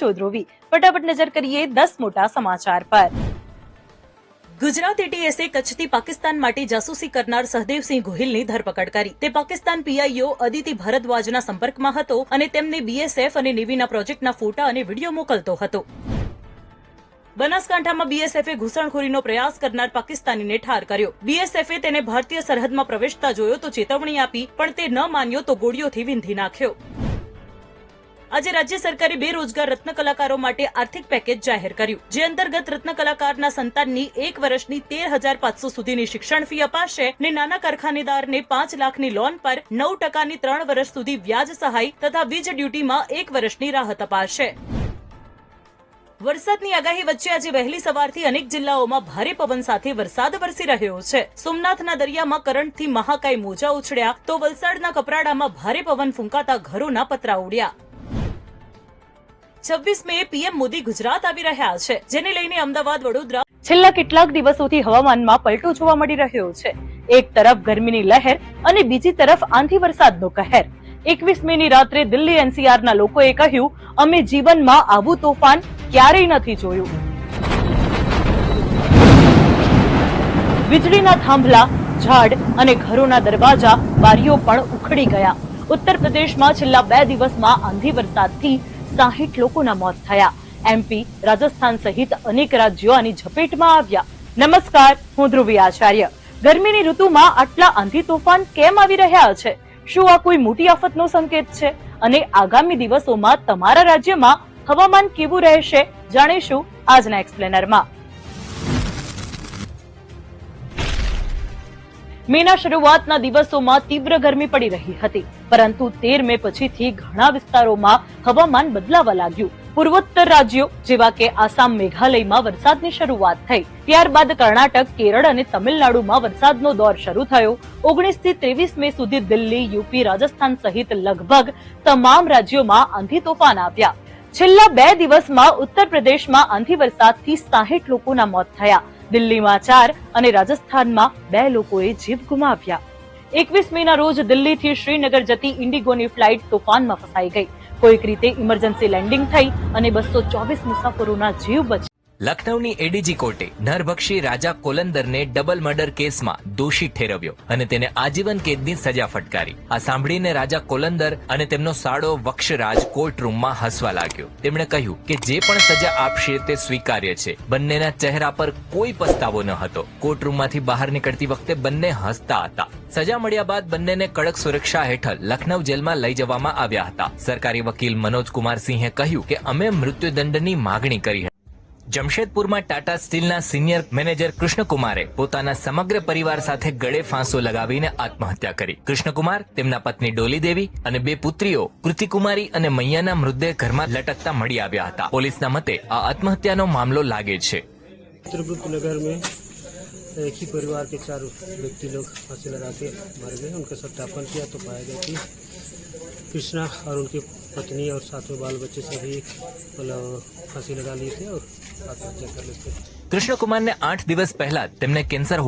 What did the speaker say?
છો ધ્રુવી. ફટાફટ નજર કરીએ દસ મોટા સમાચાર પર. ગુજરાત એટીએસે કચ્છથી પાકિસ્તાન માટે જાસૂસી કરનાર સહદેવસિંહ ગોહિલની ધરપકડ કરી. તે પાકિસ્તાન પીઆઈઓ અદિતિ ભરદ્વાજના સંપર્કમાં હતો અને તેમને બીએસએફ અને નેવીના પ્રોજેક્ટના ફોટા અને વીડિયો મોકલતો હતો. બનાસકાંઠામાં બીએસએફે ઘૂસણખોરીનો પ્રયાસ કરનાર પાકિસ્તાનીને ઠાર કર્યો. બીએસએફે તેને ભારતીય સરહદમાં પ્રવેશતા જોયો તો ચેતવણી આપી, પણ તે ન માન્યો તો ગોળીઓથી વિંધી નાખ્યો. આજે રાજ્ય સરકારે બેરોજગાર રત્ન કલાકારો માટે આર્થિક પેકેજ જાહેર કર્યું, જે અંતર્ગત રત્ન કલાકારના સંતાનની એક વર્ષની તેર હજાર પાંચસો સુધીની શિક્ષણ ફી અપાશે ને નાના કારખાનેદારને પાંચ લાખની લોન પર નવ ટકાની ત્રણ વર્ષ સુધી વ્યાજ સહાય તથા વીજ ડ્યુટીમાં એક વર્ષની રાહત અપાશે. વરસાદની આગાહી વચ્ચે આજે વહેલી સવારથી અનેક જિલ્લાઓમાં ભારે પવન સાથે વરસાદ વરસી રહ્યો છે. સોમનાથના દરિયામાં કરંટથી મહાકાય મોજા ઉછળ્યા તો વલસાડના કપરાડામાં ભારે પવન ફૂંકાતા ઘરોના પતરા ઉડ્યા. છવ્વીસ મે પીએમ મોદી ગુજરાત આવી રહ્યા છે. જેને લઈને અમદાવાદ, વડોદરા છેલ્લા કેટલાક દિવસોથી હવામાનમાં પલટો જોવા મળી રહ્યો છે. એક તરફ ગરમીની લહેર અને બીજી તરફ આંધી વરસાદનો કહેર. એકવીસ મે ની રાત્રે દિલ્હી એનસીઆર ના લોકોએ કહ્યું, અમે જીવનમાં આવું તોફાન ક્યારેય નથી જોયું. વીજળીના થાંભલા, ઝાડ અને ઘરોના દરવાજા બારીઓ પણ ઉખડી ગયા. ઉત્તર પ્રદેશમાં છેલ્લા બે દિવસમાં આંધી વરસાદથી સાહીઠ લોકોના મોત થયા. એમપી રાજસ્થાન સહિત અનેક રાજ્યો આની ઝપેટમાં આવ્યા. નમસ્કાર, હું ધ્રુવી આચાર્ય. ગરમીની ઋતુમાં આટલા આંધી તોફાન કેમ આવી રહ્યા છે? શું આ કોઈ મોટી આફતનો સંકેત છે? અને આગામી દિવસોમાં તમારા રાજ્યમાં હવામાન કેવું રહેશે? જાણીશું આજના એક્સપ્લેનરમાં. મેના શરૂઆતના દિવસોમાં તીવ્ર ગરમી પડી રહી હતી. પરંતુ તેર મે પછીથી ઘણા વિસ્તારોમાં હવામાન બદલાવા લાગ્યું. પૂર્વોત્તર રાજ્યો, જેવા કે આસામ, મેઘાલયમાં વરસાદની શરૂઆત થઈ. ત્યારબાદ કર્ણાટક, કેરળ અને તમિલનાડુમાં વરસાદનો દોર શરૂ થયો. ઓગણીસથી ત્રેવીસ મે સુધી દિલ્હી, યુપી, રાજસ્થાન સહિત લગભગ તમામ રાજ્યોમાં આંધી તોફાન આવ્યા. છેલ્લા બે દિવસમાં ઉત્તર પ્રદેશમાં આંધી વરસાદથી સાહીઠ લોકોના મોત થયા. દિલ્હીમાં ચાર અને રાજસ્થાનમાં બે લોકોએ જીવ ગુમાવ્યા. એકવીસ મે ના રોજ દિલ્હીથી શ્રીનગર જતી ઇન્ડિગોની ફ્લાઇટ તોફાનમાં ફસાઈ ગઈ. કોઈક રીતે ઇમરજન્સી લેન્ડિંગ થઈ અને બસો ચોવીસ મુસાફરોના જીવ બચ્યા. લખનૌની એડીજી કોર્ટે નરભક્ષી રાજા કોલંદરને ડબલ મર્ડર કેસમાં દોષી ઠેરવ્યો અને તેને આજીવન કેદની સજા ફટકારી. આ સાંભળીને રાજા કોલંદર અને તેમનો સાળો વક્ષરાજ કોર્ટ રૂમમાં હસવા લાગ્યો. તેમણે કહ્યું કે જે પણ સજા આપશે તે સ્વીકાર્ય છે. બંનેના ચહેરા પર કોઈ પસ્તાવો ન હતો. કોર્ટ રૂમમાંથી બહાર નીકળતી વખતે બંને હસતા હતા. સજા મળ્યા બાદ બંનેને કડક સુરક્ષા હેઠળ લખનૌ જેલમાં લઈ જવામાં આવ્યા હતા. સરકારી વકીલ મનોજ કુમાર સિંહે કહ્યું કે અમે મૃત્યુદંડની માગણી કરી હતી જમશેદપુરમાં ટાટા સ્ટીલના સિનિયર મેનેજર કૃષ્ણકુમારે પોતાના સમગ્ર પરિવાર સાથે ગળે ફાંસો લગાવીને આત્મહત્યા કરી. કૃષ્ણકુમાર, તેમના પત્ની ડોલી દેવી અને બે પુત્રીઓ કૃતિકુમારી અને મૈયાના મૃતદેહ ઘરમાં લટકતા મળી આવ્યા હતા. પોલીસના મતે આ આત્મહત્યાનો મામલો લાગે છે. एक ही परिवार के चार व्यक्ति लोग फांसी लगा के मर गए उनका सत्यापन किया तो पाया गया कि कृष्णा और उनकी पत्नी और साथ में बाल बच्चे सभी मतलब फांसी लगा लिए थे और आत्महत्या कर लेते કૃષ્ણકુમારને આઠ દિવસ પહેલા તેમને કેન્સર